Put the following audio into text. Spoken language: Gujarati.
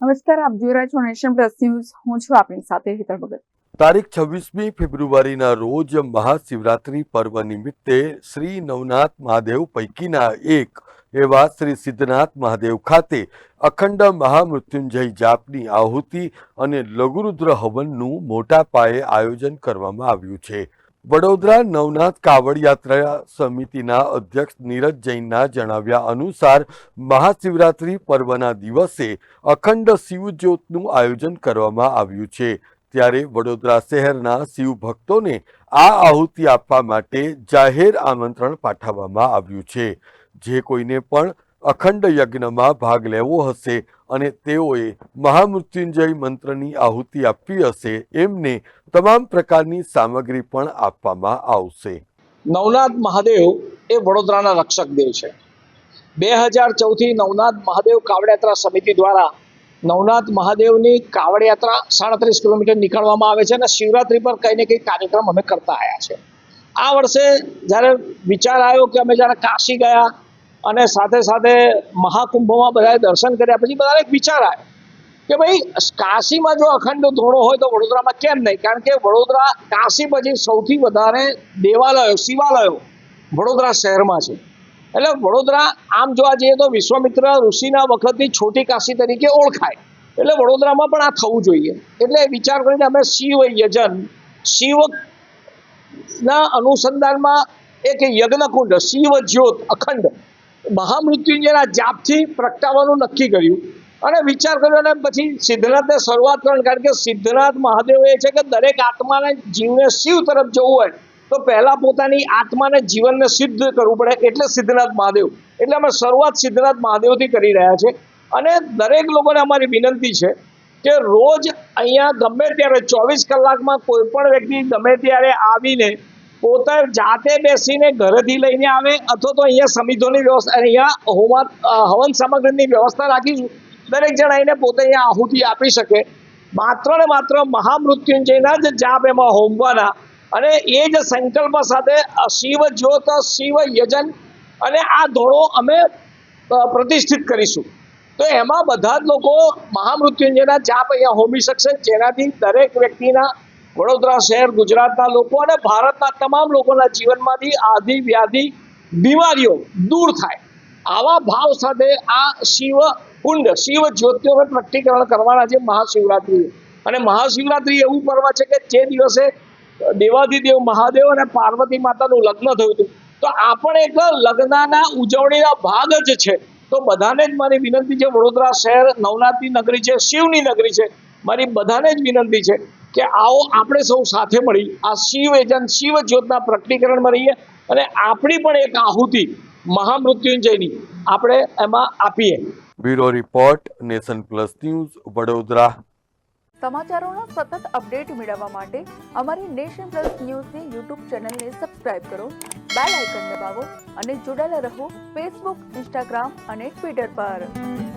નમસ્કાર, આપ જોઈ રહ્યા છો નેશન પ્લસ ન્યૂઝ. હું છું આપની સાથે હેતલ ભગત. તારીખ છવ્વીસમી ફેબ્રુઆરીના રોજ મહાશિવરાત્રિ પર્વ નિમિત્તે શ્રી નવનાથ મહાદેવ પૈકીના એક એવા શ્રી સિદ્ધનાથ મહાદેવ ખાતે અખંડ મહામૃત્યુંજય જાપની આહુતિ અને લઘુરુદ્ર હવનનું મોટા પાયે આયોજન કરવામાં આવ્યું છે. વડોદરા નવનાથ કાવડ યાત્રા સમિતિના અધ્યક્ષ નીરજ જૈનના જણાવ્યા અનુસાર મહાશિવરાત્રિ પર્વના દિવસે અખંડ શિવજ્યોતનું આયોજન કરવામાં આવ્યું છે. ત્યારે વડોદરા શહેરના શિવ ભક્તોને આ આહુતિ આપવા માટે જાહેર આમંત્રણ પાઠવવામાં આવ્યું છે. જે કોઈને પણ અખંડ યજ્ઞમાં ભાગ લેવો હશે અને તેઓએ મહામૃત્યુંજય મંત્રની આહુતિ આપવી હશે. એમને તમામ પ્રકારની સામગ્રી પણ આપવામાં આવશે. નવનાથ મહાદેવ એ વડોદરાના રક્ષક દેવ છે. બે હજાર ચૌદથી નવનાથ મહાદેવ કાવડયાત્રા સમિતિ દ્વારા નવનાથ મહાદેવની કાવડયાત્રા સાડત્રીસ કિલોમીટર નીકળવામાં આવે છે અને શિવરાત્રી પર કંઈ ને કંઈ કાર્યક્રમ અમે કરતા આવ્યા છે. આ વર્ષે જ્યારે વિચાર આવ્યો કે અમે જ્યારે કાશી ગયા અને સાથે સાથે મહાકુંભમાં બધાએ દર્શન કર્યા. પછી બધાને એક વિચાર આવ્યો કે ભાઈ, કાશીમાં જો અખંડ ધોળો હોય તો વડોદરામાં કેમ નહીં? કારણ કે વડોદરા કાશી પછી સૌથી વધારે દેવાલયો, શિવાલયો વડોદરા શહેરમાં છે. એટલે વડોદરા આમ જોવા જઈએ તો વિશ્વામિત્ર ઋષિના વખતની છોટી કાશી તરીકે ઓળખાય. એટલે વડોદરામાં પણ આ થવું જોઈએ. એટલે વિચાર કરીને અમે શિવ યજન શિવ ના અનુસંધાનમાં એક યજ્ઞકુંડ, શિવ જ્યોત અખંડ મહામૃત્યુંજયના જાપથી પ્રગટાવવાનું નક્કી કર્યું. અને વિચાર કર્યો અને પછી સિદ્ધનાથને શરૂઆત કરવાની, કારણ કે સિદ્ધનાથ મહાદેવ એ છે કે દરેક આત્માને જીવને શિવ તરફ જવું હોય, તો પહેલાં પોતાની આત્માને જીવનને સિદ્ધ કરવું પડે એટલે સિદ્ધનાથ મહાદેવ. એટલે અમે શરૂઆત સિદ્ધનાથ મહાદેવથી કરી રહ્યા છે અને દરેક લોકોને અમારી વિનંતી છે કે રોજ અહીંયા ગમે ત્યારે ચોવીસ કલાકમાં કોઈ પણ વ્યક્તિ ગમે ત્યારે આવીને પોતે જાતે બેસીને ઘરેથી લઈને આવે અથવા તો અહીંયા સમિધોની વ્યવસ્થા અહીંયા હોમા હવન સામગ્રીની વ્યવસ્થા રાખીશું દરેક જણ એને પોતે અહીંયા આહુતિ આપી શકે. માત્ર ને માત્ર મહામૃત્યુંજયના જ જાપ એમાં હોમવાના. અને એ જ સંકલ્પ સાથે શિવ જ્યોત, શિવ યજન અને આ ધોળો અમે પ્રતિષ્ઠિત કરીશું. તો એમાં બધા જ લોકો મહામૃત્યુંજયના જાપ અહીંયા હોમી શકશે. જેનાથી દરેક વ્યક્તિના વડોદરા શહેર, ગુજરાતના લોકો અને ભારતના તમામ લોકોના જીવનમાંથી આધિ વ્યાધિ બીમારીઓ દૂર થાય. આવા ભાવ સાથે આ શિવ કુંડ, શિવ જ્યોતિઓને પ્રગટીકરણ કરવાના છે મહાશિવરાત્રિ અને મહાશિવરાત્રિ એવું પર્વ છે કે જે દિવસે દેવાધિદેવ મહાદેવ અને પાર્વતી માતાનું લગ્ન થયું હતું. તો આ પણ એક લગ્નના ઉજવણીના ભાગ જ છે. તો બધાને જ મારી વિનંતી છે, વડોદરા શહેર નવનાથની નગરી છે, શિવની નગરી છે. મારી બધાને જ વિનંતી છે. કે આવો આપણે સૌ સાથે મળી. આ શિવ એજન શિવ જ્યોતના પ્રકટીકરણમાં રહીએ અને આપણી પણ એક આહુતિ મહામૃત્યુંજયની આપણે એમાં આપીએ. Bureau report Nation Plus news Vadodara. સમાચારોનો સતત અપડેટ મેળવવા માટે અમારી નેશન પ્લસ ન્યૂઝની યુટ્યુબ ચેનલને સબસ્ક્રાઇબ કરો બેલ આઇકન દબાવો અને જોડાયેલા રહો ફેસબુક ઇન્સ્ટાગ્રામ અને ટ્વિટર પર.